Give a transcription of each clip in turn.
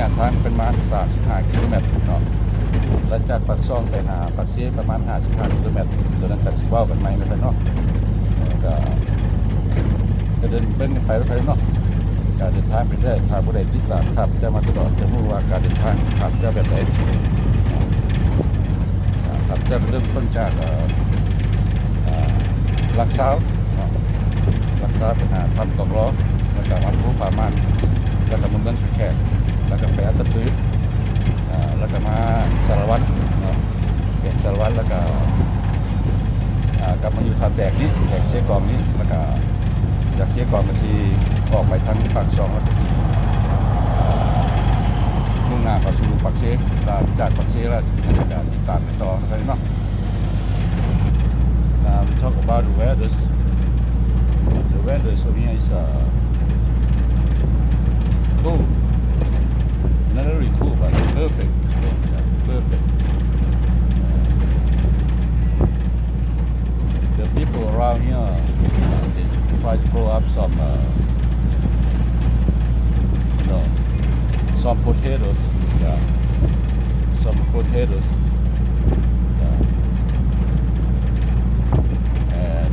ระยทางเป็นประมาสามสิบห้ากิโลเมตรเนาะแล้วจากปากซองไปหาปากเสียประมาณ55กิโลเมตรตัวนั้นก็สิเว้ากันใหมไม่เป็นเนาะก็ก็เดินเบิ่งกันไปไปเนาะการเดินทางไปเรื่อยถ้าบ่ได้ติดตามครับจะมาตลอดจะรู้ว่าการเดินทางครับจะแบบไหนครับจะเริ่มต้นจากเอ่ออ่าลักเช้าวเนาะลักเช้าไปหาทำกอกล้อแล้วก็มาผู้ป่ามันแล้วก็มาเมืองแขก แล้วก็ไปอัตตปื้ออ่าแล้วก็มาสารวัตรเนาะเป็นสารวัตรแล้วก็กลับมาอยู่ทาแตกนี้แตกเชียกองนี้แล้วก็จากเชียกองก็ทีออกไปทางปากซองแล้วก็ทีมุ่งหน้าเข้าสู่ปากเชจากจากปากเชแล้วจะเป็นการติดตามต่อนะครับเนาะ Now we talk about the weather. The weather so here is uh, cool. Really cool, perfect. Perfect. The people around here, they try to grow up some, uh, you know, some potatoes. Yeah, some potatoes. Yeah. And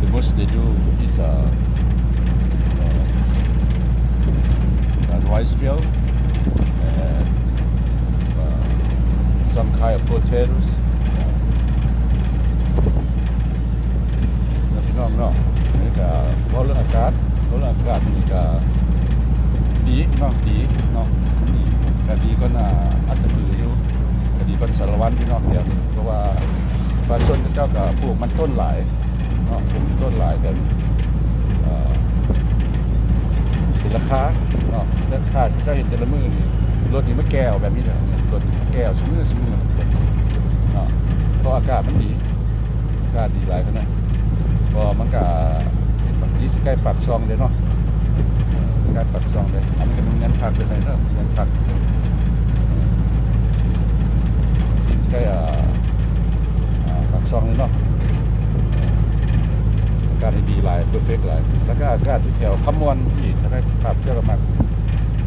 the most they do is, uh, rice field and uh, some kind of potatoes. แล้วพี่น้องเนาะนี่ก็เพราะเรื่องอากาศเพราะเรื่องอากาศนี่ก็ดีเนาะดีเนาะดีก็ดีก็น่าอัตมืออยู่ก็ดีก็สารวัตรพี่น้องเดียวเพราะว่าประชาชนเจ้าก็ปลูกมันต้นหลายเนาะปลูกต้นหลายกันเอ่อ เป็น ราคาเนาะราคาที่เราเห็นแต่ละมือนี่รถนี่มันแก้วแบบนี้เลยรถแก้วสมือสมือเนาะเพราะอากาศมันดีอากาศดีหลายขนาดพอมันก็บางทีสใกล้ปากซองเลยเนาะสใกล้ปากซองเลยอันนี้ก็มีเงินพักเป็นไรเนาะเงินพักใกล้อ่าปากซองเลยเนาะ กาศดีหลายเพอร์เฟกหลายแล้วก็อากาศที่แถวขมวนอีกนะครับขับเจ้าละมัก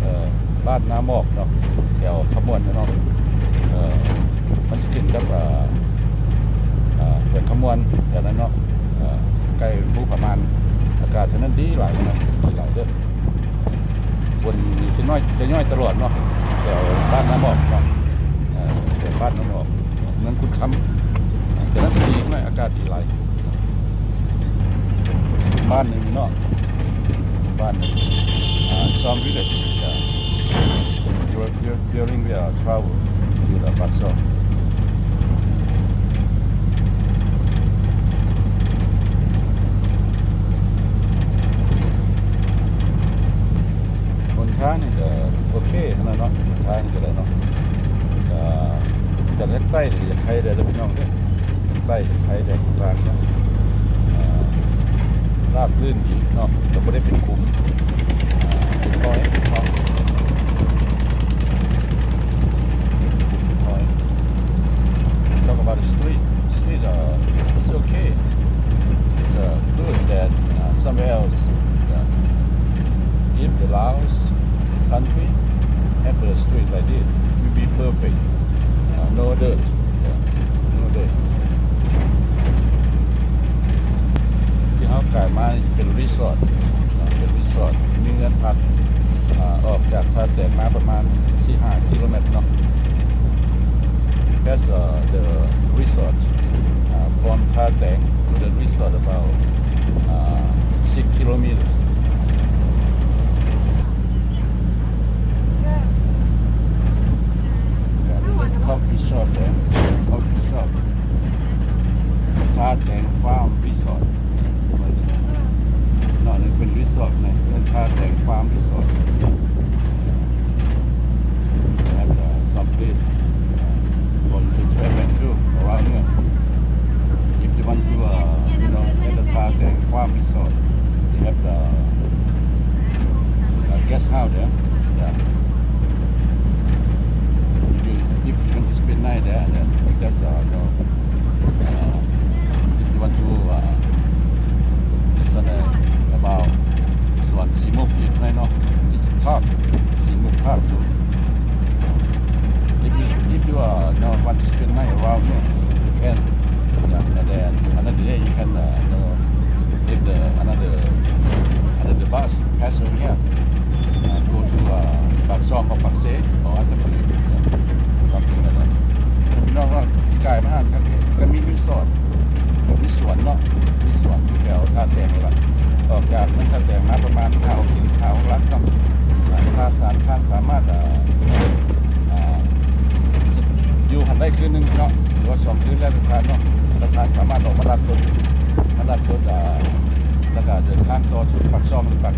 เอ่อบ้านน้ำหมอกเนาะแถวขมวนเนาะเอ่อมันจะกินกับเอ่อเอ่อเขื่อนขมวนแถวนั้นเนาะเอ่อใกล้ผู้ประมาณอากาศฉะนั้นดีหลายนะดีหลายเด้อคนจะน้อยจะย่อยตลอดเนาะแถวบ้านน้ำหมอกเนาะเอ่อแถวบ้านน้ำหมอกเมืองคุณคำฉะนั้นดีมากอากาศดีหลาย บ้านหนึ่งเนาะบ้านหนึ่งอ่า some village yeah Dur- dur- during the travel to the Pakso บนทานี่ก็โอเคนะเนาะบนทางนี่ก็ได้เนาะก็จากทางใต้นี่จะใครได้แล้วพี่น้องเด้อทางใต้จะใครได้ทางเนาะอ่า ราบรื่นดีเนาะจะไม่ได้เป็นคุ้มอ่าเป็นน้อยเนาะ sur le parc, sur le parc.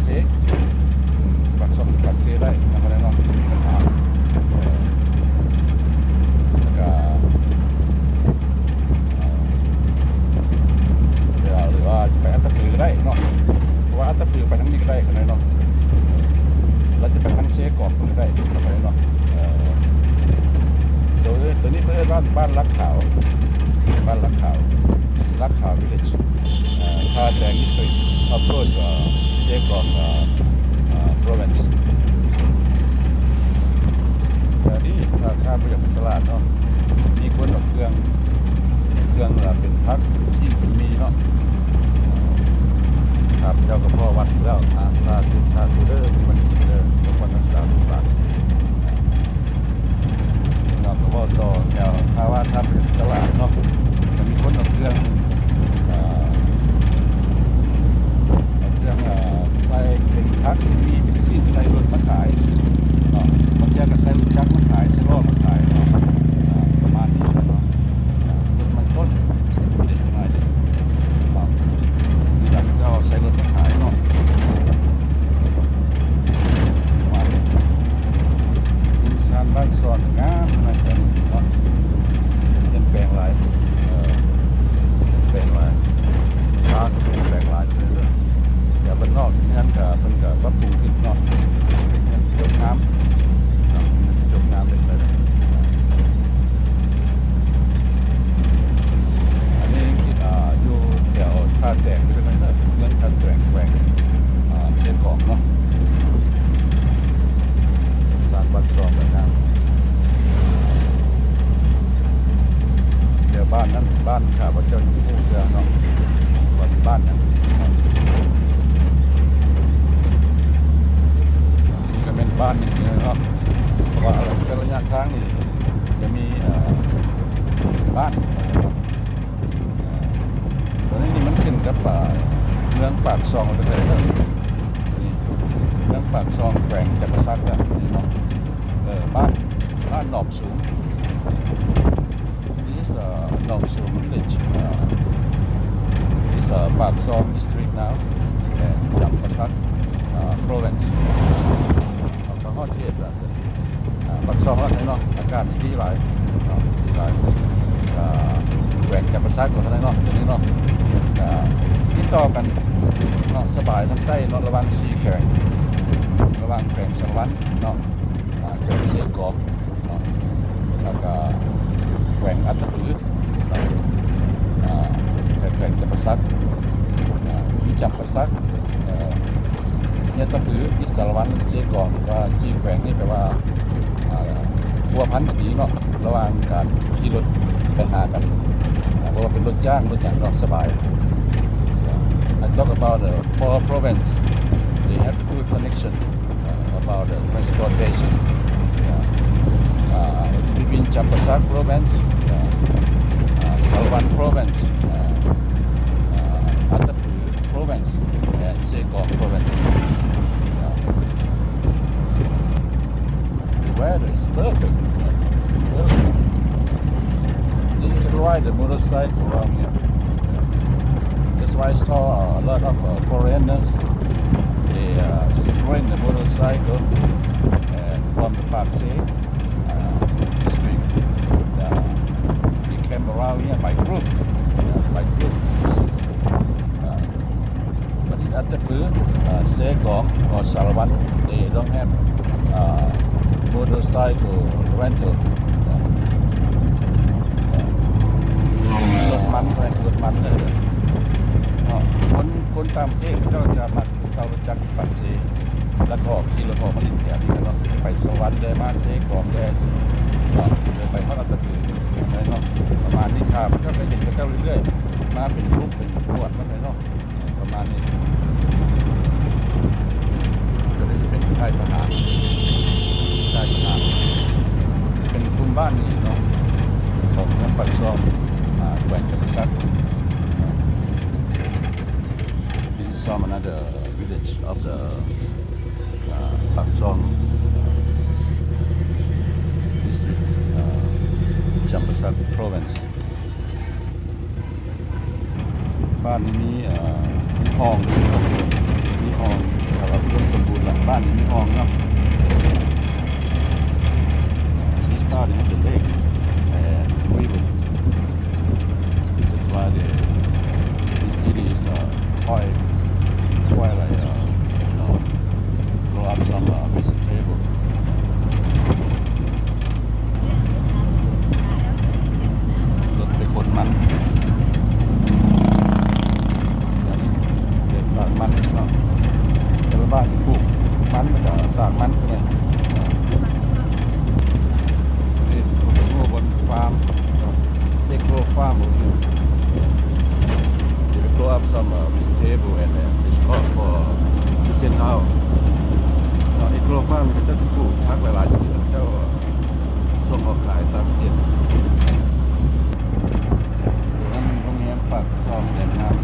จะมีบ้านนะครับตอนนี้นี่มันขึ้นกับป่าเมืองปากซองไปเลยครับเมืองปากซองแขวงจักรซักนะนี่เนาะเออบ้านบ้านหนอบสูง this uh, Nong Sum village uh, is uh, Pak Song district now and Lamphasat uh, province. Alcohol here, brother. หลักซองหลักไหนเนาะอากาศดีหลายหลายแหวกจากประสาทก่อนไหนเนาะอย่างนี้เนาะติดต่อกันเนาะสบายทั้งใต้เนาะระวังสีแข็งระวังแข็งสังวันเนาะเกิดเสียกรอบเนาะแล้วก็แข็งอัตตื้อแข็งจากประสาทวิจักประสาทเนี่ยองถือนิสารวันเสียก่อนว่าสีแข็งนี่แปลว่า พัวพันกันดีเนาะระหว่างการที่รถไปหากันเพราะว่าเป็นรถจ้างรถอย่างนอกสบาย I talk about the four province they have good connection uh, about the transportation uh, uh, between Champasak province uh, uh, Salvan province uh, uh, Atapu province and Segov province other side from here. That's why I saw a lot of uh, foreigners. They, uh, bring the motorcycle uh, from the Papsi uh, district. Uh, came around here by group. Uh, by group. But in Atapu, uh, Segong or Sarawak, they don't have uh, motorcycle rental. มันแรงรถมันเลยเนาะคนคนตามเทศก็จะมาเซารถจักปัดเซแล้วก็ขี่รถออกมาลินแถวนี้เนาะไปสวรรค์เลยมาเซกองเลยสิเลยไปพระราชถืออะไรเนาะประมาณนี้ครับก็ไปเห็นกันเรื่อยๆมาเป็นรูปเป็นขวดมาเลยเนาะประมาณนี้ก็เลยเป็นค่ายทหารค่ายทหารเป็นกลุ่มบ้านนี่เนาะของเมืองปักซอง อ่าแขวงจักรซัก This is some another village of the uh, Pak Song district, uh, Champasak province. บ้านนี้มีเอ่อมีห้องมีห้องสำหรับคนสมบูรณ์ละบ้านนี้มีห้องเนาะ He started with the lake why the this city is uh, quite quite like uh, you know grow up some uh, vegetable. รถไปคนมันเด็กตากมันเนาะแต่ละบ้านปลูกมันมันจะตากมันใช่ไหมนี่ผมจะพูดบนฟาร์มเด็กโกฟาร์มผมอยู่ up some uh, vegetable and uh, they stock for to send out เนาะเอ็กโกรฟาร์มก็จะปลูกพักหลายๆชนิดแล้วเจ้าส่งออกขายตามประเทศนั่นโรงแรมปากซองแดนน้ำ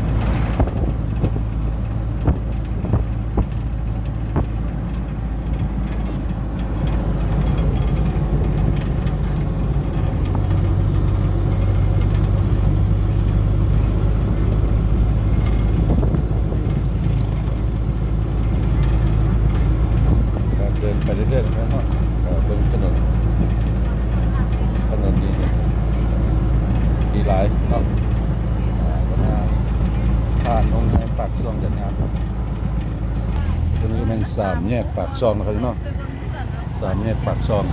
การเดินไปเรื่อยๆนะครับเนาะเอ่อบนถนนถนนนี้ดี หลายเนาะอ่าก็มาผ่านองค์ในปากซองจัดงานตรงนี้เป็นสามแยกปากซองนะครับเนาะสามแยกปากซอง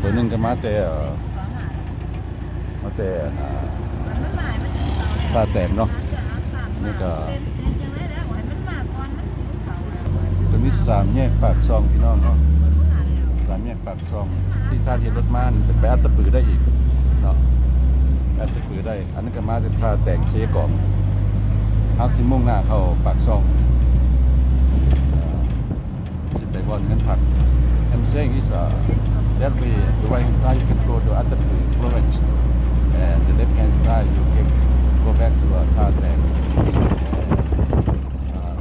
ตัวนึงก็มาแต่มาแต่อ่าตาแตนเนาะนี่ก็ตัวนี้สามแยกปากซองพี่น้องเนาะสามแยกปากซองที่ท่านเทียนรถม้านจะไปอัตตปือได้อีกเนาะ ไปอัตตปือได้ อันนั้นก็มาจากท่าแต่งเซกองเอาสิมุ่งหน้าเข้าปากซองเอ่อสิไปบอลเงินผัก I'm saying is uh, that way the right hand side you can go to Attapur province and the left hand side you can go back to uh, Tha Teng uh,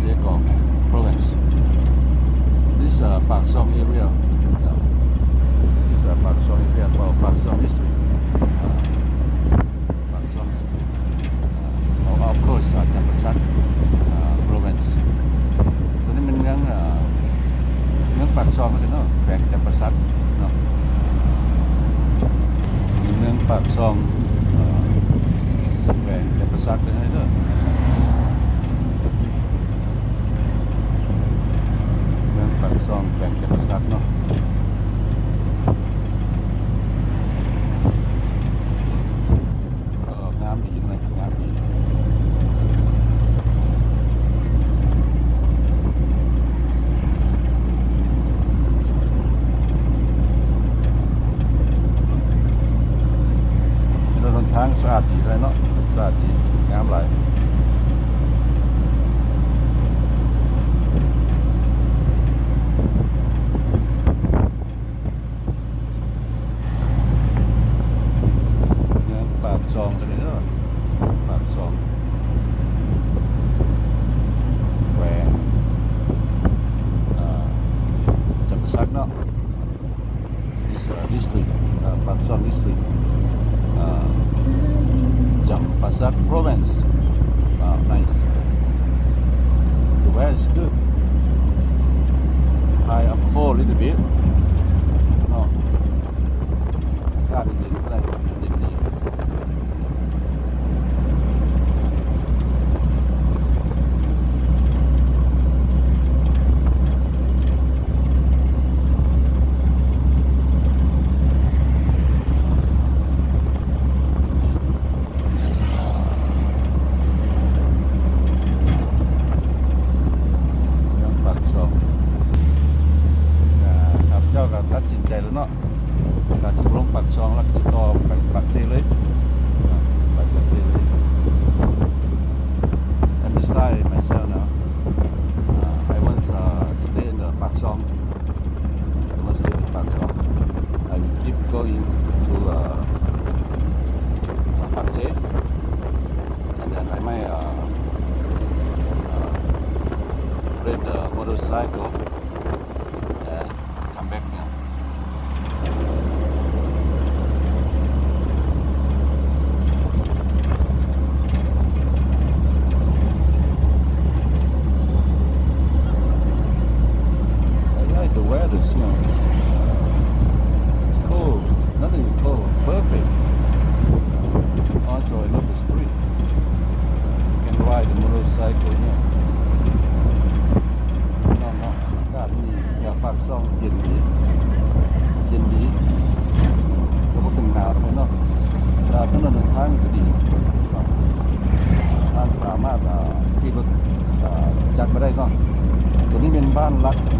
Sekong province. This is uh, Pak Song area. Yeah. This is uh, Pak Song area, well, Pak Song district. Uh, Pak Song district. Uh, of- of course, uh, Champasak uh, province. ตัวนี้มันเมืองเอ่อเมืองปากซองก็ถึงเนาะแขวงจำปาสักเนาะมีเมืองปากซองเอ่อแขวง จำ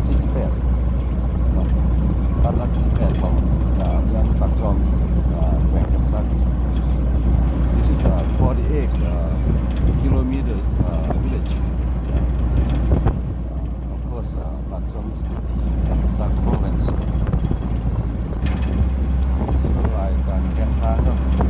48นะตามหลัก48ของอ่าย่านปากซองอ่าแขวงคำสัน This is uh, a 48 uh, kilometers uh, village. Of course, uh, Pak is the province. So I can get part of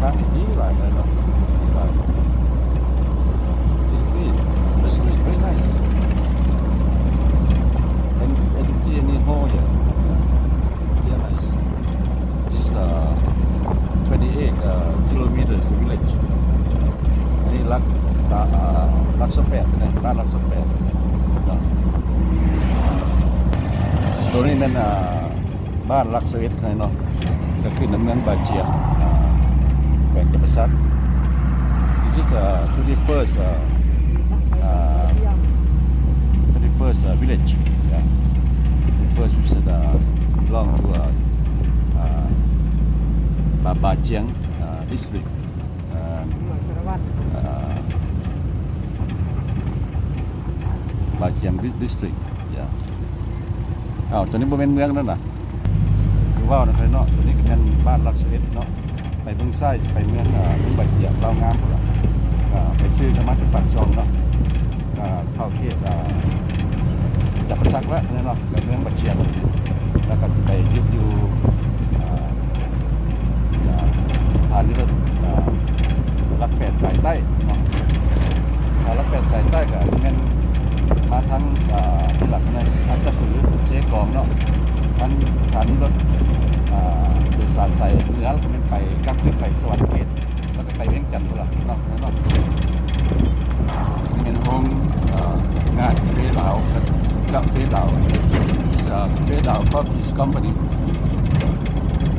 Kan niet hier blijven. Hè? Het is clear. It's really very nice. And I can see any hole here. Yeah, nice. This is uh, 28 uh, kilometers village. อันนี้รักษาอ่ารักสเปดนะบ้านรักสเปดนะตัวนี้เป็นอ่าบ้านรักสวิตไงเนาะก็ขึ้นในเมืองบาเจียน terbesar This is uh, 31st uh, uh, 31st uh, village yeah. The first which is uh, belong to uh, uh, Baba Chiang uh, district uh, Baba Chiang district yeah. Oh, ตอนนี้บ่แม่นเมืองนั่นน่ะคือว่านะครับเนาะตอนนี้ก็แม่นบ้านหลักเสด็จเนาะ เมืองไส้ไปเมืองอ่าเมืองใบเสียบเรางามพุ่นล่ะอ่าไปซื้อธรรมะที่ปากซองเนาะอ่าเข้าเขตอ่าจับประสักแล้วเนาะกับเมืองใบเชียบแล้วก็สิไปยุดอยู่อ่าอ่าสถานีรถอ่ารักแปดสายใต้เนาะอ่ารักแปดสายใต้ก็อาจจะเป็นมาทางอ่าที่หลักในทางตะผือเชกองเนาะทางสถานีรถอ่าดยสารสายเหนือแล้วก็เป็นไปกลับขึ้นไปสวรรค์เขตแล้วก็ไปเวียงจันทร์พุ่นล่ะเนาะเนาะนี่เป็นห้องงานเฟลาวกับกับเฟลาว It's a เฟลาว coffee company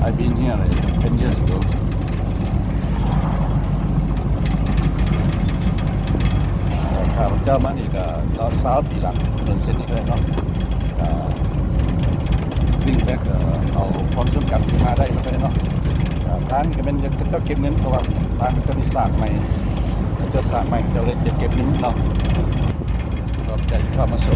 I've been here like 10 years ago ข้าพเจ้ามานี่ก็รอสาวปีหลังถนนเส้นนี้ก็เลยเนาะ วิ่งแบกเอ่อเอาความจำกัดที่มาได้แล้วก็ได้เนาะร้านก็เป็นจะต้องเก็บเงินเพราะว่าร้านก็มีสร้างใหม่แล้วจะสร้างใหม่จะเลยจะเก็บเงินเนาะขอบใจเข้ามาส่